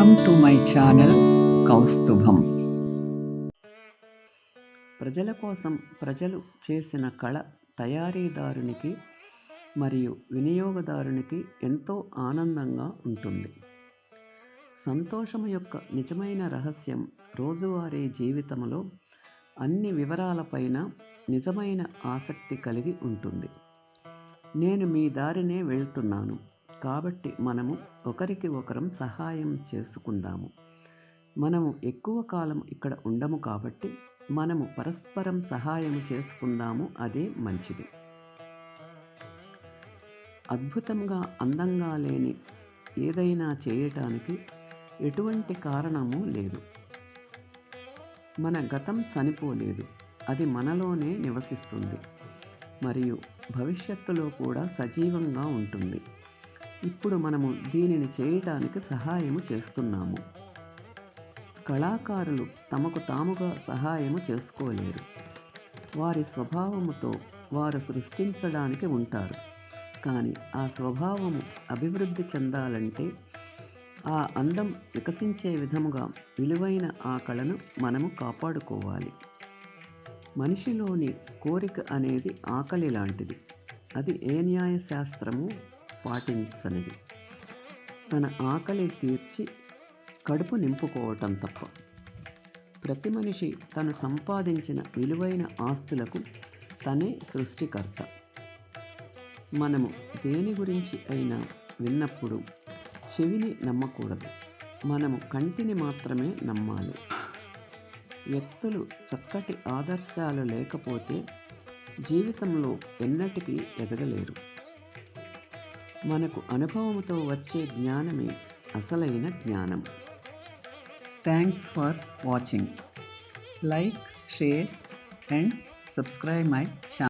Welcome to my channel Kaustubham. ప్రజల కోసం ప్రజలు చేసిన కళ తయారీదారునికి మరియు వినియోగదారునికి ఎంతో ఆనందంగా ఉంటుంది. సంతోషం యొక్క నిజమైన రహస్యం రోజువారీ జీవితంలో అన్ని వివరాలపైన నిజమైన ఆసక్తి కలిగి ఉంటుంది. నేను మీ దారినే వెళ్తున్నాను. కాబట్టి మనము ఒకరికి ఒకరం సహాయం చేసుకుందాము. మనము ఎక్కువ కాలం ఇక్కడ ఉండము కాబట్టి మనము పరస్పరం సహాయం చేసుకుందాము అదే మంచిది. అద్భుతంగా అందంగా లేని ఏదైనా చేయటానికి ఎటువంటి కారణము లేదు. మన గతం చనిపోలేదు. అది మనలోనే నివసిస్తుంది. మరియు భవిష్యత్తులో కూడా సజీవంగా ఉంటుంది. ఇప్పుడు మనము దీనిని చేయటానికి సహాయము చేస్తున్నాము. కళాకారులు తమకు తాముగా సహాయము చేసుకోలేరు. వారి స్వభావముతో వారు సృష్టించడానికి ఉంటారు. కానీ ఆ స్వభావము అభివృద్ధి చెందాలంటే ఆ అందం వికసించే విధముగా విలువైన ఆ కళను మనము కాపాడుకోవాలి. మనిషిలోని కోరిక అనేది ఆకలి లాంటిది. అది ఏ న్యాయశాస్త్రము పాటించనిది తన ఆకలి తీర్చి కడుపు నింపుకోవటం తప్ప. ప్రతి మనిషి తను సంపాదించిన విలువైన ఆస్తులకు తనే సృష్టికర్త. మనము దేని గురించి అయినా విన్నప్పుడు చెవిని నమ్మకూడదు. మనము కంటిని మాత్రమే నమ్మాలి. వ్యక్తులు చక్కటి ఆదర్శాలు లేకపోతే జీవితంలో ఎన్నటికీ ఎదగలేరు. మనకు అనుభవంతో వచ్చే జ్ఞానమే అసలైన జ్ఞానం. Thanks for watching like share and subscribe my channel